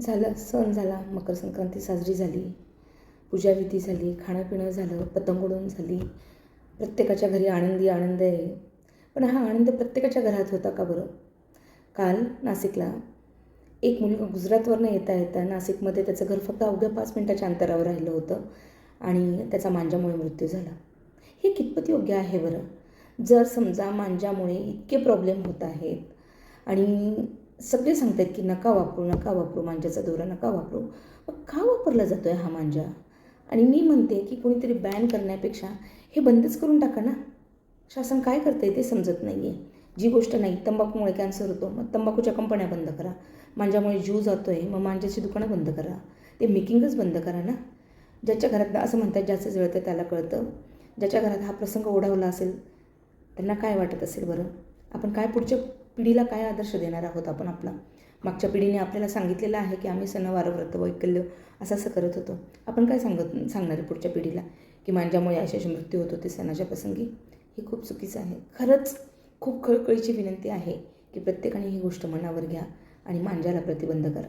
झालं सण झाला मकर संक्रांती साजरी झाली पूजाविधी झाली खाणंपिणं झालं पतंग उडवून झाली. प्रत्येकाच्या घरी आनंदी आनंद आहे. पण हा आनंद प्रत्येकाच्या घरात होता का बरं? काल नाशिकला एक मुलगा गुजरातवरनं येता येता नाशिकमध्ये त्याचं घर फक्त अवघ्या पाच मिनटाच्या अंतरावर राहिलं होतं आणि त्याचा मांजामुळे मृत्यू झाला. हे कितपत योग्य आहे बरं? जर समजा मांजामुळे इतके प्रॉब्लेम होत आहेत आणि सगळे सांगतात की नका वापरू नका वापरू मांजाचा दोरा नका वापरू. मग का वापरला जातो आहे हा मांजा? आणि मी म्हणते की कोणीतरी बॅन करण्यापेक्षा हे बंदच करून टाका ना. शासन काय करतं आहे ते समजत नाही आहे जी गोष्ट नाही तंबाखूमुळे कॅन्सर होतो मग तंबाखूच्या कंपन्या बंद करा. मांजामुळे जीव जातो आहे मग मांजाची दुकानं बंद करा. ते मेकिंगच बंद करा ना. ज्याच्या घरात असं म्हणतात ज्याचं जळतं त्याला कळतं. ज्याच्या घरात हा प्रसंग ओढावला असेल त्यांना काय वाटत असेल बरं? आपण काय पुढच्या पिढीला काय आदर्श देणार आहोत आपण आपला? मागच्या पिढीने आपल्याला सांगितलेलं आहे की आम्ही सणवार व्रत वैकल्य असं असं करत होतो. आपण काय सांगत सांगणार आहे पुढच्या पिढीला? की मांजामुळे असे असे मृत्यू होत होते सणाच्या प्रसंगी? हे खूप चुकीचं आहे. खरंच खूप खळखळीची विनंती आहे की प्रत्येकाने ही गोष्ट मनावर घ्या आणि मांजाला प्रतिबंध करा.